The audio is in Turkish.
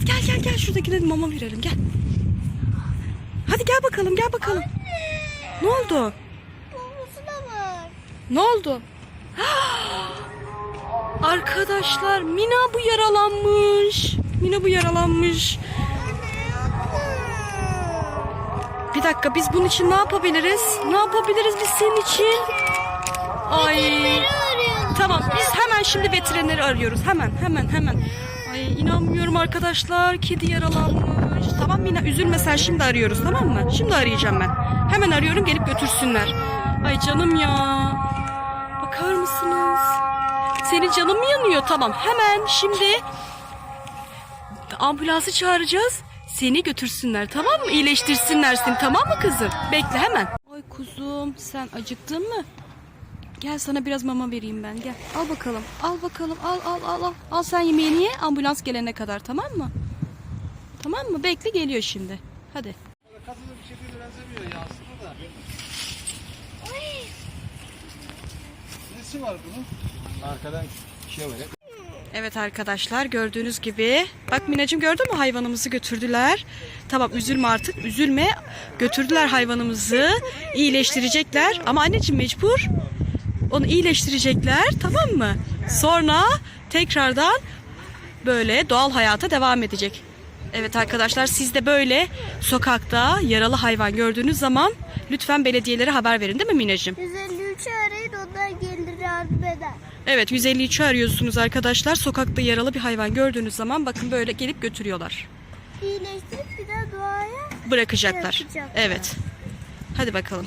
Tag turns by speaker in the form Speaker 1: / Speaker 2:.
Speaker 1: Evet gel gel gel şuradakine mama verelim gel. Hadi gel bakalım gel bakalım. Ne oldu?
Speaker 2: Babasına bak.
Speaker 1: Ne oldu? Arkadaşlar Mina bu yaralanmış. Mina bu yaralanmış. Bir dakika biz bunun için ne yapabiliriz? Ne yapabiliriz biz senin için? Ay. Tamam biz hemen şimdi veterineri arıyoruz. Hemen hemen hemen. Ay inanmıyorum arkadaşlar. Kedi yaralanmış. Tamam Mina üzülme sen şimdi arıyoruz tamam mı? Şimdi arayacağım ben. Hemen arıyorum gelip götürsünler. Ay canım ya. Bakar mısınız? Senin canın mı yanıyor? Tamam hemen şimdi ambulansı çağıracağız. Seni götürsünler tamam mı? İyileştirsinler seni tamam mı kızım? Bekle hemen. Ay kuzum sen acıktın mı? Gel sana biraz mama vereyim ben gel. Al bakalım. Al bakalım. Al al al al. Al sen yemeğini ye ambulans gelene kadar tamam mı? Tamam mı? Bekle geliyor şimdi. Hadi.
Speaker 3: Kadının bir şekilde benzemiyor ya aslında da. Nesi var bunun? Arkadan şey var.
Speaker 1: Evet arkadaşlar gördüğünüz gibi. Bak Minacığım gördün mü hayvanımızı götürdüler. Tamam üzülme artık üzülme. Götürdüler hayvanımızı. iyileştirecekler. Ama anneciğim mecbur. Onu iyileştirecekler tamam mı? Sonra tekrardan böyle doğal hayata devam edecek. Evet arkadaşlar siz de böyle sokakta yaralı hayvan gördüğünüz zaman lütfen belediyelere haber verin değil mi Minacığım?
Speaker 2: 153'ü arayın ondan gelir yardım eder.
Speaker 1: Evet 153'ü arıyorsunuz arkadaşlar. Sokakta yaralı bir hayvan gördüğünüz zaman bakın böyle gelip götürüyorlar.
Speaker 2: İyileştirip bir de doğaya
Speaker 1: Bırakacaklar.
Speaker 2: Bırakacaklar.
Speaker 1: Evet. Hadi bakalım.